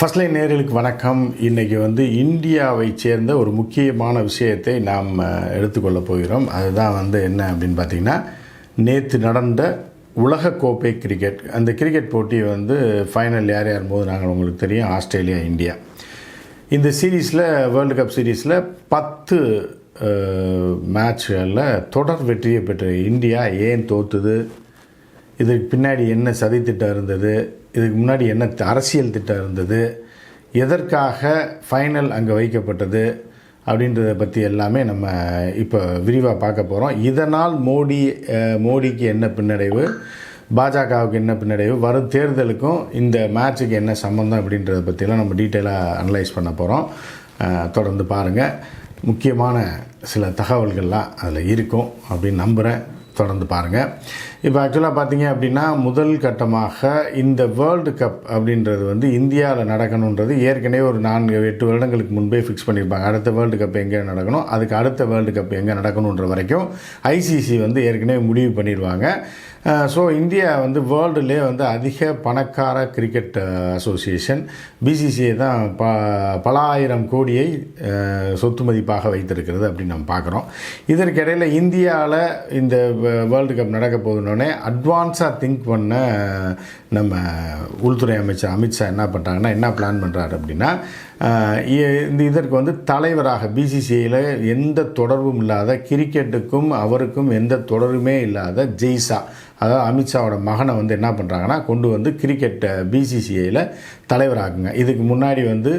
First line நேர்களுக்கு வணக்கம். இன்றைக்கி வந்து இந்தியாவை சேர்ந்த ஒரு முக்கியமான விஷயத்தை நாம் எடுத்துக்கொள்ளப் எடுத்துக்கொள்ள போகிறோம். அதுதான் வந்து என்ன அப்படின்னு பார்த்தீங்கன்னா நேற்று நடந்த உலகக்கோப்பை கிரிக்கெட். அந்த கிரிக்கெட் போட்டி வந்து ஃபைனல் யார் யார் போது நாங்கள் உங்களுக்கு தெரியும். Australia India. இந்த சீரீஸில் வேர்ல்டு கப் சீரீஸில் பத்து மேட்ச்களில் தொடர் வெற்றியை பெற்ற இந்தியா ஏன் தோத்துது? இதுக்கு பின்னாடி என்ன சதித்திட்டம் இருந்தது? இதுக்கு முன்னாடி என்ன அரசியல் திட்டம் இருந்தது எதற்காக ஃபைனல் அங்கே வைக்கப்பட்டது அப்படின்றத பற்றி எல்லாமே நம்ம இப்போ விரிவாக பார்க்க போகிறோம் இதனால் மோடி மோடிக்கு என்ன பின்னடைவு பாஜகவுக்கு என்ன பின்னடைவு வரும் தேர்தலுக்கும் இந்த மேட்ச்சுக்கு என்ன சம்மந்தம் அப்படின்றத பற்றிலாம் நம்ம டீட்டெயிலாக அனலைஸ் பண்ண போகிறோம் தொடர்ந்து பாருங்கள் முக்கியமான சில தகவல்கள்லாம் அதில் இருக்கும் அப்படின்னு நம்புகிறேன் தொடர்ந்து பாருங்கள் இப்போ ஆக்சுவலாக பார்த்தீங்க அப்படின்னா முதல் கட்டமாக இந்த வேர்ல்டு கப் அப்படின்றது வந்து இந்தியாவில் நடக்கணுன்றது ஏற்கனவே ஒரு நான்கு எட்டு வருடங்களுக்கு முன்பே ஃபிக்ஸ் பண்ணியிருப்பாங்க அடுத்த வேர்ல்டு கப் எங்கே நடக்கணும் அதுக்கு அடுத்த வேர்ல்டு கப் எங்கே நடக்கணுன்ற வரைக்கும் ஐசிசி வந்து ஏற்கனவே முடிவு பண்ணிடுவாங்க ஸோ இந்தியா வந்து வேர்ல்டுலே வந்து அதிக பணக்கார கிரிக்கெட் அசோசியேஷன் பிசிசிஐ தான் ப பல ஆயிரம் கோடியை சொத்து மதிப்பாக வைத்திருக்கிறது அப்படின்னு நம்ம பார்க்குறோம். இதற்கிடையில் இந்தியாவில் இந்த வேர்ல்டு கப் நடக்க பண்ணோடனே அட்வான்ஸாக திங்க் பண்ண நம்ம உள்துறை அமைச்சர் அமித்ஷா என்ன பண்ணுறாங்கன்னா என்ன பிளான் பண்ணுறாரு அப்படின்னா இந்த இதற்கு வந்து தலைவராக பிசிசிஐயில் எந்த தொடர்பும் இல்லாத கிரிக்கெட்டுக்கும் அவருக்கும் எந்த தொடர்புமே இல்லாத ஜெய்ஸா அதாவது அமித்ஷாவோட மகனை வந்து என்ன பண்ணுறாங்கன்னா கொண்டு வந்து கிரிக்கெட் பிசிசிஐயில் தலைவராக்குங்க. இதுக்கு முன்னாடி வந்து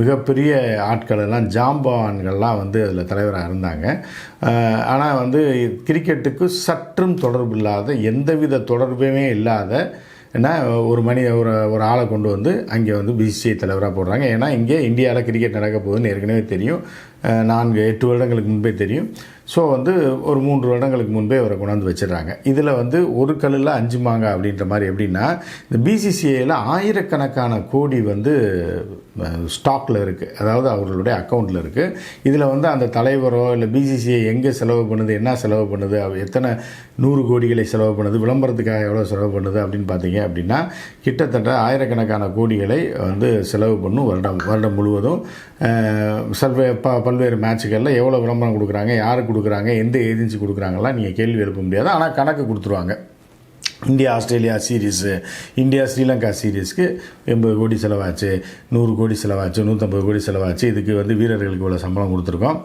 மிகப்பெரிய ஆட்கள் எல்லாம் ஜாம்பவான்கள்லாம் வந்து அதில் தலைவராக இருந்தாங்க. ஆனால் வந்து கிரிக்கெட்டுக்கு சற்றும் தொடர்பு இல்லாத எந்தவித தொடர்புமே இல்லாத ஏன்னா ஒரு மணி ஒரு ஒரு ஆளை கொண்டு வந்து அங்கே வந்து பிசிசிஐ தலைவராக போடுறாங்க. ஏன்னா இங்கே இந்தியாவில் கிரிக்கெட் நடக்க போகுதுன்னு ஏற்கனவே தெரியும். நான்கு எட்டு வருடங்களுக்கு முன்பே தெரியும். ஸோ வந்து ஒரு மூன்று வருடங்களுக்கு முன்பே அவரை கொண்டாந்து வச்சிடுறாங்க. இதில் வந்து ஒரு கல்லில் அஞ்சு மாங்க அப்படின்ற மாதிரி எப்படின்னா இந்த பிசிசிஐயில் ஆயிரக்கணக்கான கோடி வந்து ஸ்டாக்கில் இருக்குது அதாவது அவர்களுடைய அக்கௌண்ட்டில் இருக்குது இதில் வந்து அந்த தலைவரோ இல்லை பிசிசிஐ எங்கே செலவு பண்ணுது என்ன செலவு பண்ணுது எத்தனை நூறு கோடிகளை செலவு பண்ணுது விளம்பரத்துக்காக எவ்வளோ செலவு பண்ணுது அப்படின்னு பார்த்தீங்க அப்படின்னா கிட்டத்தட்ட ஆயிரக்கணக்கான கோடிகளை வந்து செலவு பண்ணும் வருடம் வருடம் முழுவதும். சர்வே ப பல்வேறு மேட்சுகளில் எவ்வளோ விளம்பரம் கொடுக்குறாங்க யாருக்கு கொடுக்குறாங்க எந்த ஏஜென்சி கொடுக்குறாங்கலாம் நீங்கள் கேள்வி எழுப்ப முடியாது. ஆனால் கணக்கு கொடுத்துருவாங்க. India Australia series India Sri Lanka சீரீஸ்க்கு எண்பது கோடி செலவாச்சு நூறு கோடி செலவாச்சு நூற்றம்பது கோடி செலவாச்சு. இதுக்கு வந்து வீரர்களுக்கு இவ்வளோ சம்பளம் கொடுத்துருக்கோம்.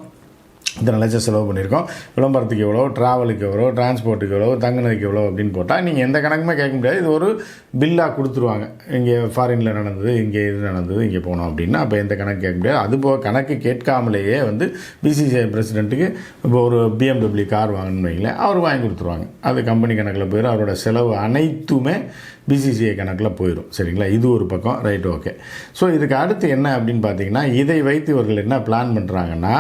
இத்தனை லட்சம் செலவு பண்ணியிருக்கோம். விளம்பரத்துக்கு எவ்வளோ ட்ராவலுக்கு எவ்வளோ டிரான்ஸ்போர்ட்டுக்கு எவ்வளோ தங்குனதுக்கு எவ்வளோ அப்படின்னு போட்டால் நீங்கள் எந்த கணக்குமே கேட்க முடியாது. இது ஒரு பில்லாக கொடுத்துருவாங்க. இங்கே ஃபாரினில் நடந்தது இங்கே இது நடந்தது இங்கே போனோம் அப்படின்னா அப்போ எந்த கணக்கு கேட்க முடியாது. அதுபோக கணக்கு கேட்காமலேயே வந்து பிசிசிஐ பிரசிடென்ட்டுக்கு இப்போ ஒரு பிஎம்டபிள்யூ கார் வாங்கணும்னு வைங்களேன் அவர் வாங்கி கொடுத்துருவாங்க. அது கம்பெனி கணக்கில் போயிடும். அவரோட செலவு அனைத்துமே பிசிசிஐ கணக்கில் போயிடும். சரிங்களா? இது ஒரு பக்கம். ரைட் ஓகே ஸோ இதுக்கு அடுத்து என்ன அப்படின்னு பார்த்தீங்கன்னா இதை வைத்து இவர்கள் என்ன பிளான் பண்ணுறாங்கன்னா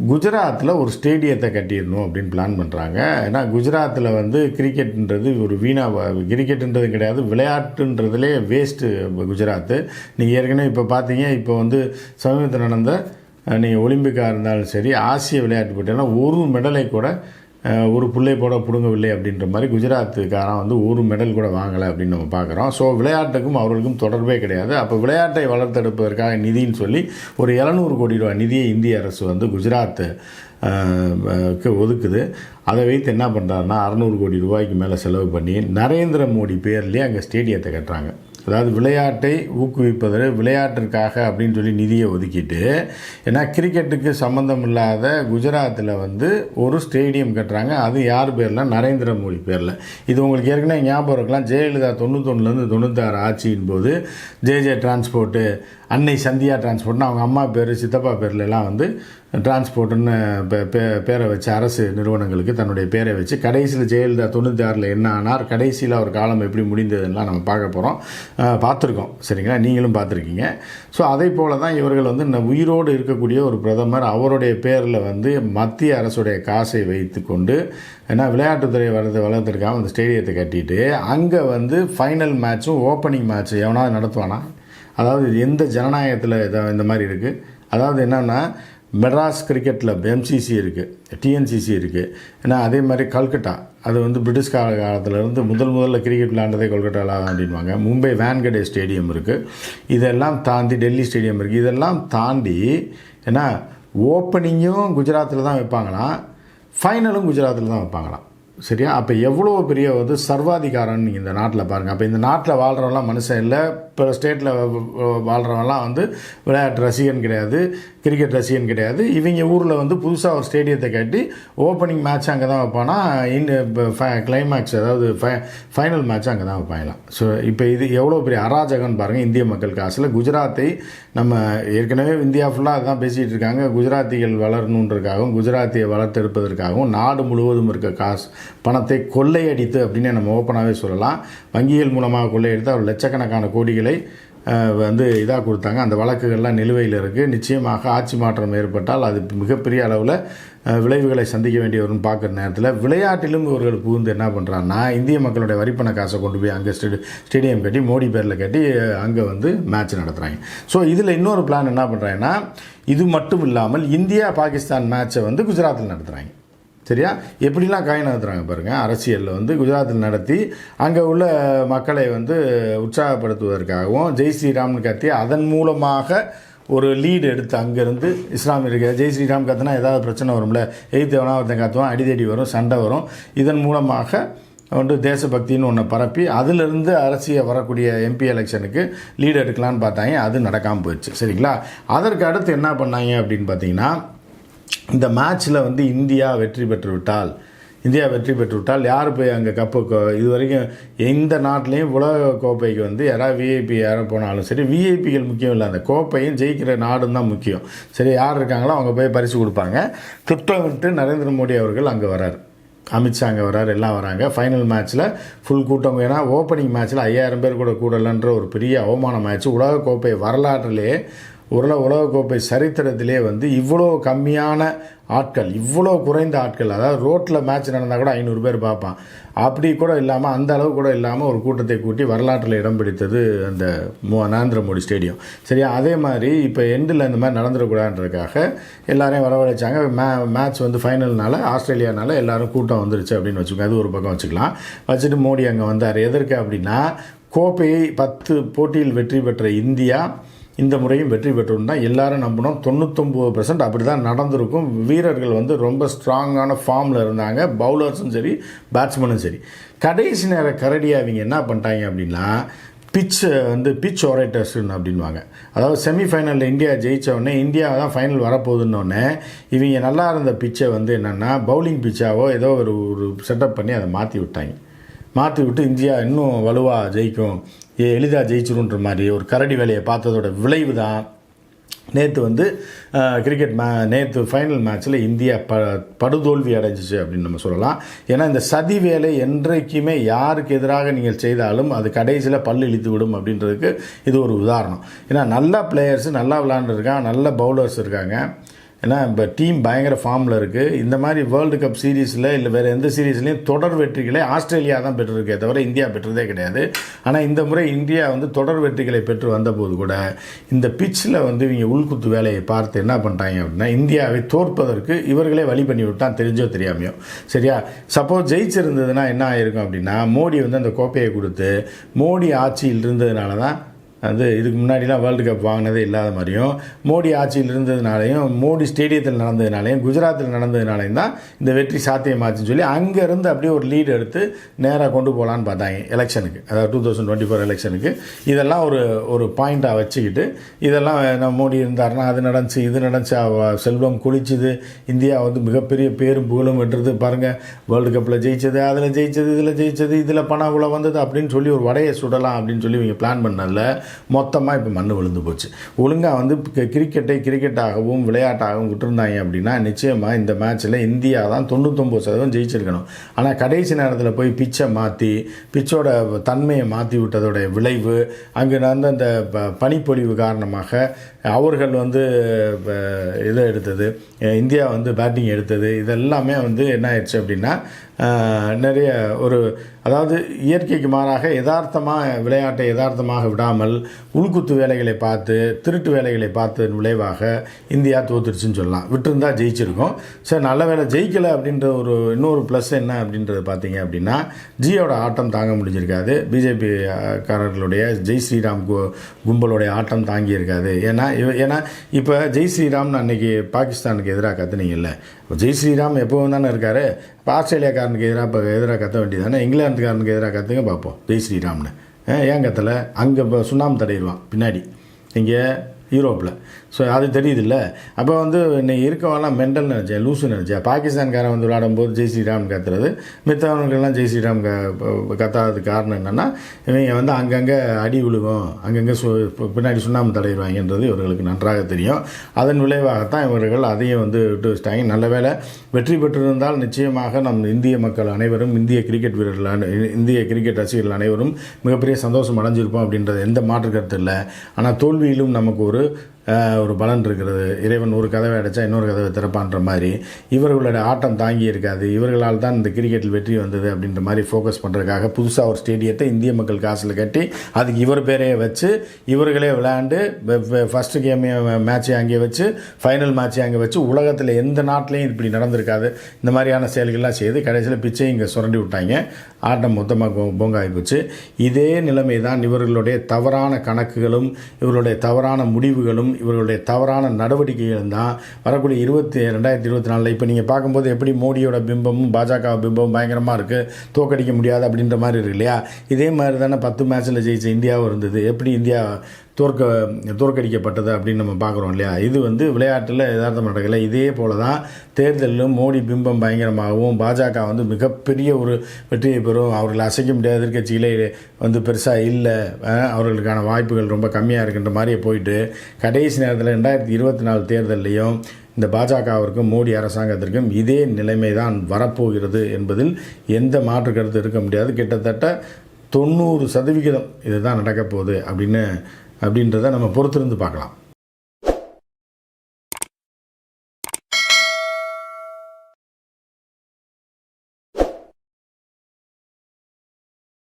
குஜராத்தில் ஒரு ஸ்டேடியத்தை கட்டிடணும் அப்படின்னு பிளான் பண்ணுறாங்க ஏன்னா குஜராத்தில் வந்து கிரிக்கெட்ன்றது ஒரு வீணா கிரிக்கெட்டுன்றது கிடையாது விளையாட்டுன்றதுலே வேஸ்ட்டு குஜராத்து நீங்கள் ஏற்கனவே இப்போ பார்த்தீங்க இப்போ வந்து சமீபத்தில் நடந்த நீங்கள் ஒலிம்பிக்காக இருந்தாலும் சரி ஆசிய விளையாட்டு போட்டியெல்லாம் ஒரு மெடலை கூட ஒரு பிள்ளை போட பிடுங்கவில்லை அப்படின்ற மாதிரி குஜராத்துக்காரன் வந்து ஒரு மெடல் கூட வாங்கலை அப்படின்னு நம்ம பார்க்குறோம். ஸோ விளையாட்டுக்கும் அவர்களுக்கும் தொடர்பே கிடையாது. அப்போ விளையாட்டை வளர்த்தெடுப்பதற்காக நிதின்னு சொல்லி ஒரு எழுநூறு கோடி ரூபாய் நிதியை இந்திய அரசு வந்து குஜராத் ஒதுக்குது. அதை வைத்து என்ன பண்ணுறாருன்னா அறநூறு கோடி ரூபாய்க்கு மேலே செலவு பண்ணி நரேந்திர மோடி பேர்லேயே அங்கே ஸ்டேடியத்தை கட்டுறாங்க. அதாவது விளையாட்டை ஊக்குவிப்பதில் விளையாட்டிற்காக அப்படின்னு சொல்லி நிதியை ஒதுக்கிட்டு ஏன்னா கிரிக்கெட்டுக்கு சம்மந்தம் இல்லாத குஜராத்தில் வந்து ஒரு ஸ்டேடியம் கட்டுறாங்க. அது யார் பேரில்? நரேந்திர மோடி பேரில். இது உங்களுக்கு ஏற்கனவே ஞாபகம் இருக்கலாம். ஜெயலலிதா தொண்ணூத்தொன்னுலேருந்து தொண்ணூத்தாறு ஆட்சியின் போது ஜே ஜே டிரான்ஸ்போர்ட்டு அன்னை சந்தியா டிரான்ஸ்போர்ட்னு அவங்க அம்மா பேர் சித்தப்பா பேர்லலாம் வந்து டிரான்ஸ்போர்ட்டுன்னு பே- பேரை வச்சு அரசு நிறுவனங்களுக்கு தன்னுடைய பேரை வச்சு கடைசியில் ஜெயலலிதா தொண்ணூற்றி ஆறில் என்ன ஆனார் கடைசியில் அவர் காலம் எப்படி முடிந்ததுலாம் நம்ம பார்க்க போகிறோம் பார்த்துருக்கோம். சரிங்களா? நீங்களும் பார்த்துருக்கீங்க. ஸோ அதே போல தான் இவர்கள் வந்து இந்த உயிரோடு இருக்கக்கூடிய ஒரு பிரதமர் அவருடைய பேரில் வந்து மத்திய அரசுடைய காசை வைத்து கொண்டு ஏன்னா விளையாட்டுத்துறை வளர்த்து வளர்த்துருக்காம அந்த ஸ்டேடியத்தை கட்டிட்டு அங்கே வந்து ஃபைனல் மேட்ச்சும் ஓப்பனிங் மேட்ச் எவனாவது நடத்துவானா? அதாவது எந்த ஜனநாயகத்தில் இத- இந்த மாதிரி இருக்குது அதாவது என்னென்னா மெட்ராஸ் கிரிக்கெட் கிளப் எம்சிசி இருக்குது டிஎன்சிசி இருக்குது ஏன்னா அதே மாதிரி கல்கட்டா அது வந்து பிரிட்டிஷ் கால காலத்துலேருந்து முதல் முதல்ல கிரிக்கெட் விளையாண்டதே கொல்கட்டாவில் தான் அப்படின்வாங்க மும்பை வேன்கடே ஸ்டேடியம் இருக்குது இதெல்லாம் தாண்டி டெல்லி ஸ்டேடியம் இருக்குது இதெல்லாம் தாண்டி ஏன்னா ஓப்பனிங்கும் குஜராத்தில் தான் வைப்பாங்களாம். ஃபைனலும் குஜராத்தில் தான் வைப்பாங்களாம். சரியா? அப்போ எவ்வளோ பெரிய வந்து சர்வாதிகாரம்னு நீங்கள் இந்த நாட்டில் பாருங்கள் அப்போ இந்த நாட்டில் வாழ்கிறவங்களாம் மனுஷன் இல்லை. இப்போ ஸ்டேட்டில் வாழ்கிறவங்கலாம் வந்து விளையாட்டு ரசிகன் கிடையாது. கிரிக்கெட் ரசிகன் கிடையாது. இவங்க ஊரில் வந்து புதுசாக ஒரு ஸ்டேடியத்தை கட்டி ஓப்பனிங் மேட்ச் அங்கே தான் வைப்பானா இன் கிளைமேக்ஸ் அதாவது ஃபைனல் மேட்ச் அங்கே தான் வைப்பாங்களாம். ஸோ இப்போ இது எவ்வளோ பெரிய அராஜகம்னு பாருங்கள் இந்திய மக்கள் காசில். குஜராத்தை நம்ம ஏற்கனவே இந்தியா ஃபுல்லாக அதுதான் பேசிகிட்டு இருக்காங்க. குஜராத்திகள் வளரணுன்றதுக்காகவும் குஜராத்தியை வளர்த்தெடுப்பதற்காகவும் நாடு முழுவதும் இருக்க காசு பணத்தை கொள்ளையடித்து அப்படின்னு நம்ம ஓப்பனாகவே சொல்லலாம். வங்கிகள் மூலமாக கொள்ளையடித்து அவர் லட்சக்கணக்கான கோடிகளை வந்து இதாக கொடுத்தாங்க. அந்த வழக்குகள்லாம் நிலுவையில் இருக்குது நிச்சயமாக ஆட்சி மாற்றம் ஏற்பட்டால் அது மிகப்பெரிய அளவில் விளைவுகளை சந்திக்க வேண்டி வரும்னு பார்க்குற நேரத்தில் விளையாட்டிலும் இவர்கள் புகுந்து என்ன பண்ணுறாங்கன்னா இந்திய மக்களுடைய வரிப்பண காசை கொண்டு போய் அங்கே ஸ்டேடி ஸ்டேடியம் கட்டி மோடி பேரில் கட்டி அங்கே வந்து மேட்ச் நடத்துகிறாங்க ஸோ இதில் இன்னொரு பிளான் என்ன பண்ணுறாங்கன்னா இது மட்டும் இல்லாமல் இந்தியா பாகிஸ்தான் மேட்சை வந்து குஜராத்தில் நடத்துகிறாங்க சரியா? எப்படிலாம் காய் நடத்துகிறாங்க பாருங்கள் அரசியலில் வந்து குஜராத்தில் நடத்தி அங்கே உள்ள மக்களை வந்து உற்சாகப்படுத்துவதற்காகவும் ஜெய் ஸ்ரீராம்னு கத்தி அதன் மூலமாக ஒரு லீடு எடுத்து அங்கேருந்து இஸ்லாம் இருக்க ஜெய் ஸ்ரீராம் கத்துனா ஏதாவது பிரச்சனை வரும்ல? எய்த்தவனா ஒருத்தன் கத்துவான் அடிதடி வரும் சண்டை வரும். இதன் மூலமாக வந்து தேசபக்தின்னு ஒன்று பரப்பி அதிலிருந்து அரசியல் வரக்கூடிய எம்பி எலெக்ஷனுக்கு லீடு எடுக்கலான்னு பார்த்தாங்க. அது நடக்காமல் போயிடுச்சு. சரிங்களா? அதற்கு அடுத்து என்ன பண்ணாங்க அப்படின்னு பார்த்தீங்கன்னா இந்த மேட்ச்சில் வந்து இந்தியா வெற்றி பெற்றுவிட்டால் இந்தியா வெற்றி பெற்றுவிட்டால் யார் போய் அங்கே கப்பு கோ- இது வரைக்கும் எந்த நாட்டிலையும் உலக கோப்பைக்கு வந்து யாராவது விஐபி யாரும் போனாலும் சரி விஐபிகள் முக்கியம் இல்லை. அந்த கோப்பையும் ஜெயிக்கிற நாடும் தான் முக்கியம். சரி யார் இருக்காங்களோ அவங்க போய் பரிசு கொடுப்பாங்க. திட்டமிட்டு நரேந்திர மோடி அவர்கள் அங்கே வரார். அமித்ஷா அங்கே வராரு எல்லாம் வராங்க. ஃபைனல் மேட்ச்சில் ஃபுல் கூட்டம். ஏன்னா ஓப்பனிங் மேட்ச்சில் ஐயாயிரம் பேர் கூட கூடலன்ற ஒரு பெரிய அவமானம் ஆயிடுச்சு. உலகக்கோப்பை வரலாற்றிலே உலக உலகக்கோப்பை சரித்திரத்திலே வந்து இவ்வளோ கம்மியான ஆட்கள் இவ்வளோ குறைந்த ஆட்கள் அதாவது ரோட்டில் மேட்ச் நடந்தால் கூட ஐநூறு பேர் பார்ப்பான். அப்படி கூட இல்லாமல் அந்த அளவு கூட இல்லாமல் ஒரு கூட்டத்தை கூட்டி வரலாற்றில் இடம் பிடித்தது அந்த மோ நரேந்திர மோடி ஸ்டேடியம். சரியா? அதே மாதிரி இப்போ எண்டில் இந்த மாதிரி நடந்துடக்கூடாதுன்றதுக்காக எல்லாரையும் வரவழைச்சாங்க. மே மேட்ச் வந்து ஃபைனல்னால ஆஸ்திரேலியானால எல்லோரும் கூட்டம் வந்துருச்சு அப்படின்னு வச்சுக்கோங்க. அது ஒரு பக்கம் வச்சுக்கலாம். வச்சுட்டு மோடி அங்கே வந்தார். எதற்கு அப்படின்னா கோப்பையை பத்து போட்டியில் வெற்றி பெற்ற இந்தியா இந்த முறையும் வெற்றி பெற்றோம்னா எல்லாரும் நம்பணும் தொண்ணூத்தொம்பது பர்சன்ட் அப்படி தான் நடந்திருக்கும். வீரர்கள் வந்து ரொம்ப ஸ்ட்ராங்கான ஃபார்மில் இருந்தாங்க. பவுலர்ஸும் சரி பேட்ஸ்மேனும் சரி. கடைசி நேர கரடியாக அவங்க என்ன பண்ணிட்டாங்க அப்படின்னா பிச் வந்து பிச் ஓரேட்டர்ஸ் அப்படின்வாங்க அதாவது செமிஃபைனலில் இந்தியா ஜெயிச்ச இந்தியா தான் ஃபைனல் வரப்போகுதுன்னொடனே இவங்க நல்லா இருந்த பிச்சை வந்து என்னென்னா பவுலிங் பிச்சாவோ ஏதோ ஒரு ஒரு செட்டப் பண்ணி அதை மாற்றி விட்டாங்க. மாற்றி விட்டு இந்தியா இன்னும் வலுவாக ஜெயிக்கும். ஏ எளிதாக ஜெயிச்சிருன்ற மாதிரி ஒரு கரடி வேலையை பார்த்ததோட விளைவு தான் நேற்று வந்து கிரிக்கெட் மே நேற்று ஃபைனல் மேட்ச்சில் இந்தியா ப படுதோல்வி அடைஞ்சிச்சு அப்படின்னு நம்ம சொல்லலாம். ஏன்னா இந்த சதி வேலை என்றைக்குமே யாருக்கு எதிராக நீங்கள் செய்தாலும் அது கடைசியில் பல்லு இழித்து விடும் அப்படின்றதுக்கு இது ஒரு உதாரணம். ஏன்னா நல்ல பிளேயர்ஸ் நல்லா விளாண்டுருக்கான் நல்ல பவுலர்ஸ் இருக்காங்க. ஏன்னா இப்போ டீம் பயங்கர ஃபார்மில் இருக்குது இந்த மாதிரி வேர்ல்டு கப் சீரீஸில் இல்லை வேறு எந்த சீரீஸ்லையும் தொடர் வெற்றிகளை ஆஸ்திரேலியா தான் பெற்றிருக்கே தவிர இந்தியா பெற்றதே கிடையாது. ஆனால் இந்த முறை இந்தியா வந்து தொடர் வெற்றிகளை பெற்று வந்தபோது கூட இந்த பிச்சில் வந்து இவங்க உள்குத்து வேலையை பார்த்து என்ன பண்ணிட்டாங்க அப்படின்னா இந்தியாவை தோற்பதற்கு இவர்களே வழி பண்ணி விட்டான் தெரிஞ்சோ தெரியாமையோ. சரியா? சப்போஸ் ஜெயிச்சிருந்ததுன்னா என்ன ஆயிருக்கும் அப்படின்னா மோடி வந்து அந்த கோப்பையை கொடுத்து மோடி ஆட்சியில் இருந்ததுனால தான் அது இதுக்கு முன்னாடிலாம் வேர்ல்டு கப் வாங்கினதே இல்லாத மாதிரியும் மோடி ஆட்சியில் இருந்ததுனாலையும் மோடி ஸ்டேடியத்தில் நடந்ததுனாலையும் குஜராத்தில் நடந்ததுனாலையும் தான் இந்த வெற்றி சாத்தியமாச்சுன்னு சொல்லி அங்கேருந்து அப்படியே ஒரு லீடு எடுத்து நேராக கொண்டு போகலான்னு பார்த்தாங்க எலெக்ஷனுக்கு அதாவது டூ தௌசண்ட் டுவெண்ட்டி ஃபோர் எலெக்ஷனுக்கு இதெல்லாம் ஒரு ஒரு பாயிண்ட்டாக வச்சுக்கிட்டு இதெல்லாம் நம்ம மோடி இருந்தாருன்னா அது நடந்துச்சு இது நடந்துச்சு செல்வம் குளிச்சுது இந்தியா வந்து மிகப்பெரிய பேரும் புகழும் வென்றது பாருங்கள் வேர்ல்டு கப்பில் ஜெயிச்சது அதில் ஜெயிச்சது இதில் ஜெயிச்சது இதில் பணம் உள்ள வந்தது அப்படின்னு சொல்லி ஒரு வடையை சுடலாம் அப்படின்னு சொல்லி இவங்க பிளான் பண்ணல. மொத்தமாக இப்போ மண் விழுந்து போச்சு. ஒழுங்காக வந்து கிரிக்கெட்டை கிரிக்கெட்டாகவும் விளையாட்டாகவும் விட்டுருந்தாங்க அப்படின்னா நிச்சயமாக இந்த மேட்ச்சில் இந்தியா தான் தொண்ணூத்தொம்பது சதவீதம் ஜெயிச்சிருக்கணும். ஆனால் கடைசி நேரத்தில் போய் பிச்சை மாற்றி பிச்சோட தன்மையை மாற்றி விட்டதோட விளைவு அங்கே நடந்த அந்த ப- பனிப்பொழிவு காரணமாக அவர்கள் வந்து இதை எடுத்தது இந்தியா வந்து பேட்டிங் எடுத்தது இதெல்லாமே வந்து என்ன ஆயிடுச்சு அப்படின்னா நிறைய ஒரு அதாவது இயற்கைக்கு மாறாக யதார்த்தமாக விளையாட்டை யதார்த்தமாக விடாமல் உள்குத்து வேலைகளை பார்த்து திருட்டு வேலைகளை பார்த்ததன் விளைவாக இந்தியா தோத்துருச்சுன்னு சொல்லலாம். விட்டுருந்தா ஜெயிச்சிருக்கோம். சரி நல்ல வேலை ஜெயிக்கலை அப்படின்ற ஒரு இன்னொரு ப்ளஸ் என்ன அப்படின்றது பார்த்தீங்க அப்படின்னா ஜியோட ஆட்டம் தாங்க முடிஞ்சிருக்காது. பிஜேபி காரர்களுடைய ஜெய் ஸ்ரீராம் கும்பலுடைய ஆட்டம் தாங்கி இருக்காது. ஏன்னா ஏன்னா இப்போ ஜெய் ஸ்ரீராம்னு அன்னைக்கு பாகிஸ்தானுக்கு எதிராக கத்துனீங்கல்ல. ஜெய் ஸ்ரீராம் எப்போவும் தானே இருக்காரு. இப்போ ஆஸ்திரேலியாக்காரனுக்கு எதிராக இப்போ எதிராக கத்த வேண்டியதானே இங்கிலாந்துக்காரனுக்கு எதிராக கற்றுங்க பார்ப்போம் ஜெய் ஸ்ரீராம்னு. ஏன் ஏன் கத்தலை? அங்கே இப்போ சுண்ணாம்பு தடையிடுவான் பின்னாடி. இங்கே யூரோப்பில் ஸோ அது தெரியுதுல்ல. அப்போ வந்து நீ இருக்கவெல்லாம் மெண்டல் நினச்சேன் லூசு நினச்சேன் பாகிஸ்தான்காரன் வந்து விளாடும்போது ஜெய் ஸ்ரீராம் கத்துறது மித்தவனுக்கெல்லாம் ஜெய் ஸ்ரீராம் க கத்தாததுக்கு காரணம் என்னென்னா இவங்க வந்து அங்கங்கே அடி விழுகும் அங்கங்கே சு பின்னாடி சுண்ணாம்பு தடையிடுவாங்கன்றது இவர்களுக்கு நன்றாக தெரியும். அதன் விளைவாகத்தான் இவர்கள் அதையும் வந்து விட்டு வச்சிட்டாங்க. நல்ல வேளை வெற்றி பெற்றிருந்தால் நிச்சயமாக நம் இந்திய மக்கள் அனைவரும் இந்திய கிரிக்கெட் வீரர்கள் இந்திய கிரிக்கெட் ரசிகர்கள் அனைவரும் மிகப்பெரிய சந்தோஷம் அடைஞ்சிருப்போம் அப்படின்றது எந்த மாற்று கருத்து இல்லை. ஆனால் தோல்வியிலும் நமக்கு ஒரு ஒரு பலன் இருக்கிறது. இறைவன் ஒரு கதவை அடைச்சா இன்னொரு கதவை திறப்பான்ற மாதிரி. இவர்களோட ஆட்டம் தாங்கி இருக்காது. இவர்களால் தான் இந்த கிரிக்கெட்டில் வெற்றி வந்தது அப்படின்ற மாதிரி ஃபோக்கஸ் பண்ணுறதுக்காக புதுசாக ஒரு ஸ்டேடியத்தை இந்திய மக்கள் காசில் கட்டி அதுக்கு இவர் பேரையே வச்சு இவர்களே விளையாண்டு ஃபஸ்ட்டு கேமே மேட்சை அங்கே வச்சு ஃபைனல் மேட்சை அங்கே வச்சு உலகத்தில் எந்த நாட்டிலையும் இப்படி நடந்திருக்காது. இந்த மாதிரியான செயல்கள்லாம் செய்து கடைசியில் பிச்சை இங்கே சுரண்டி விட்டாங்க. ஆட்டம் மொத்தமாக பொங்காகி போச்சு. இதே நிலைமை தான் இவர்களுடைய தவறான கணக்குகளும் இவர்களுடைய தவறான முடிவுகளும் இவர்களுடைய தவறான நடவடிக்கைகள் தான் வரக்கூடிய இருபத்தி ரெண்டாயிரத்தி இருபத்தி நாலில். இப்போ நீங்கள் பார்க்கும்போது எப்படி மோடியோட பிம்பமும் பாஜக பிம்பமும் பயங்கரமாக இருக்குது தோக்கடிக்க முடியாது அப்படின்ற மாதிரி இருக்கு இல்லையா? இதே மாதிரி தானே பத்து மேட்ச்சில் ஜெயிச்ச இந்தியாவும் இருந்தது. எப்படி இந்தியா தோற்க தோற்கடிக்கப்பட்டது அப்படின்னு நம்ம பார்க்குறோம் இல்லையா? இது வந்து விளையாட்டில் யதார்த்தம் நடக்கலை. இதே போல தான் தேர்தலிலும் மோடி பிம்பம் பயங்கரமாகவும் பாஜக வந்து மிகப்பெரிய ஒரு வெற்றியை பெறும். அவர்களை அசைக்க முடியாத எதிர்கட்சிகளே வந்து பெருசாக இல்லை. அவர்களுக்கான வாய்ப்புகள் ரொம்ப கம்மியாக இருக்கின்ற மாதிரியே போயிட்டு கடைசி நேரத்தில் ரெண்டாயிரத்தி இருபத்தி நாலு தேர்தல்லையும் இந்த பாஜகவிற்கும் மோடி அரசாங்கத்திற்கும் இதே நிலைமை தான் வரப்போகிறது என்பதில் எந்த மாற்று கருத்து இருக்க முடியாது. கிட்டத்தட்ட தொண்ணூறு சதவிகிதம் இதுதான் நடக்கப்போகுது அப்படின்னு அப்படின்றத நம்ம பொறுத்திருந்து பார்க்கலாம்.